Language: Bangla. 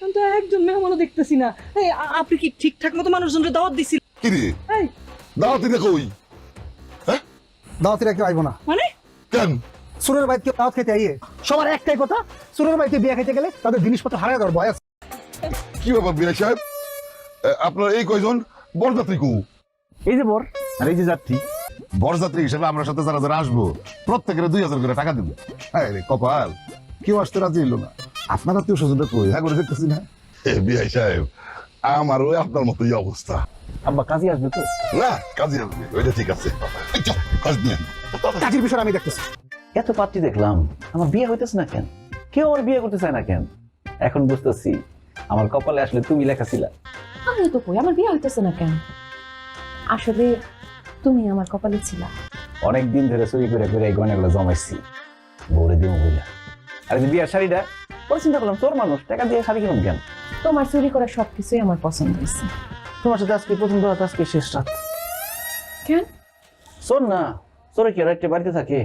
আমি তো একজন মেহমানও দেখতেছি না। এই আপনি কি ঠিকঠাক মতো মানুষজনকে দাওয়াত দিছিল কিরে এই। দাওয়াতি রে কই? হ্যাঁ? দাওয়াতিরা কেউ আইব না। মানে? কেন? সুরের বাইতে কেউ দাওয়াত খেতে আইয়ে সবার একটাই কথা সুরের বাড়িতে বিয়ে খেতে গেলে তাদের জিনিসপত্র হারায় দেওয়ার ভয় আছে। কি ব্যাপার বিরাজ সাহেব? আপনার এই কয়জন? বরযাত্রী কু? এই যে বর। আর এই যে যাত্রী? বরযাত্রী হিসেবে আমরা সাথে যারা যারা আসব প্রত্যেকের দুই হাজার করে টাকা দিব। হ্যাঁ রে কপাল কেউ আসতে রাজি হইল না। আপনার আত্মীয় স্বজনটা কই হ্যাঁ করে দেখতেছি না? বিআই সাহেব আমারও আপনার মতোই অবস্থা। আব্বা কাজে আসবে তো? না কাজে আসবে ওইটা ঠিক আছে। এই চল, কাজ নিয়ে আন। বিষয় আমি দেখতেছি। এত পাত্রী দেখলাম আমার বিয়ে হইতেছে না কেন? কেউ আমার বিয়ে করতে চায় না কেন? এখন বুঝতেছি আমার কপালে আসলে তুমি লেখা ছিলা। আমি তো কই আমার বিয়ে হইতেছে না কেন? আসলে তুমি আমার কপালে ছিলা। অনেক দিন ধরে চুরি করে করে এই গয়নাগুলো জমাইছি। বউরে দিব বইলা আর এই বিয়ার শাড়িটা পরে চিন্তা করলাম তোর মানুষ টাকা দিয়ে শাড়ি কিনব কেন তোমার চুরি করা সব কিছুই আমার পছন্দ হয়েছে। তোমার সাথে আজকে প্রথম রাত আজকে শেষ রাত। কেন? শোন না তোরা কি আর একটা বাড়িতে থাকে?